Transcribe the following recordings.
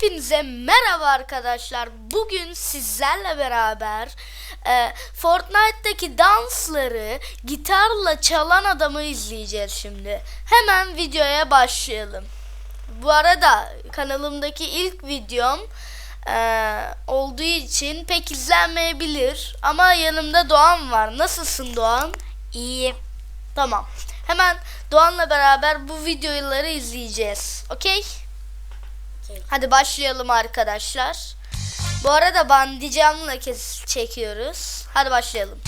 Hepinize merhaba arkadaşlar. Bugün sizlerle beraber e, Fortnite'daki dansları gitarla çalan adamı izleyeceğiz şimdi. Hemen videoya başlayalım. Bu arada kanalımdaki ilk videom e, olduğu için pek izlenmeyebilir. Ama yanımda Doğan var. Nasılsın Doğan? İyiyim. Tamam. Hemen Doğan'la beraber bu videoları izleyeceğiz. Okey? Hadi başlayalım arkadaşlar. Bu arada bandicamla kes çekiyoruz. Hadi başlayalım.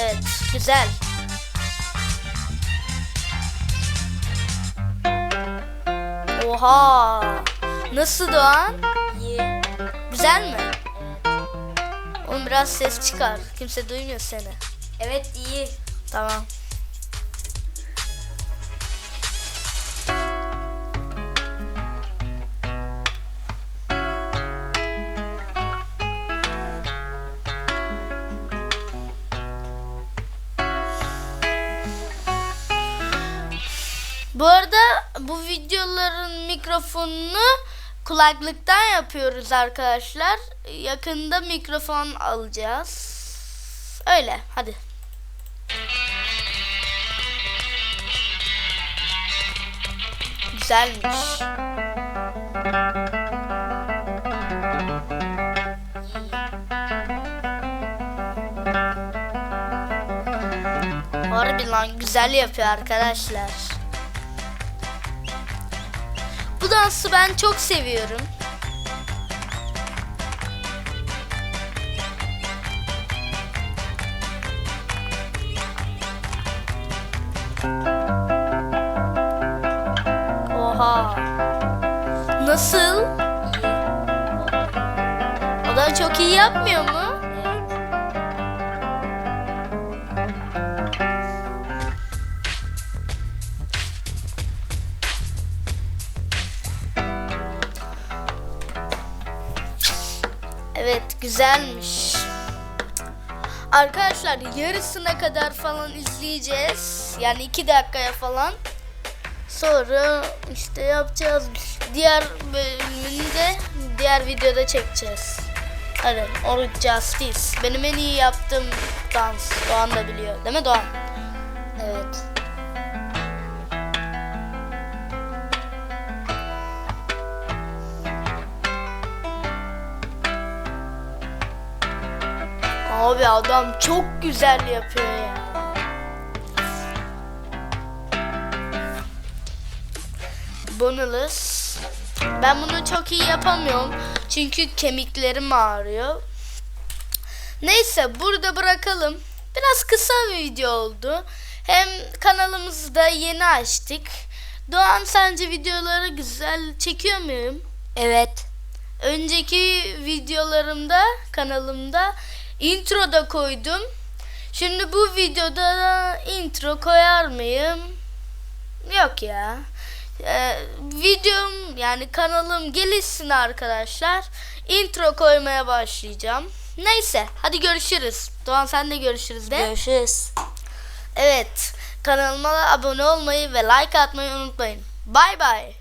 Evet, güzel. Oha! Nasıl Doğan? İyi. Güzel mi? Oğlum biraz ses çıkar. Kimse duymuyor seni. Evet iyi. Tamam. Bu arada bu videoların mikrofonunu kulaklıktan yapıyoruz arkadaşlar. Yakında mikrofon alacağız. Öyle hadi. Güzelmiş. Harbi lan güzel yapıyor arkadaşlar. Bu dansı ben çok seviyorum. Oha. Nasıl? O da çok iyi yapmıyor mu? Evet güzelmiş. Arkadaşlar yarısına kadar falan izleyeceğiz. Yani iki dakikaya falan. Sonra işte yapacağız. Diğer bölümünü de diğer videoda çekeceğiz. Hadi Or Justice. Benim en iyi yaptığım dans. Doğan da biliyor. Değil mi Doğan? Evet. Abi adam çok güzel yapıyor ya. Boneless. Ben bunu çok iyi yapamıyorum. Çünkü kemiklerim ağrıyor. Neyse burada bırakalım. Biraz kısa bir video oldu. Hem kanalımızı da yeni açtık. Doğan sence videoları güzel çekiyor muyum? Evet. Önceki videolarımda kanalımda intro da koydum. Şimdi bu videoda da intro koyar mıyım? Yok ya. Ee, videom yani kanalım gelişsin arkadaşlar. Intro koymaya başlayacağım. Neyse hadi görüşürüz. Doğan sen de görüşürüz de. Görüşürüz. Evet kanalıma abone olmayı ve like atmayı unutmayın. Bay bay.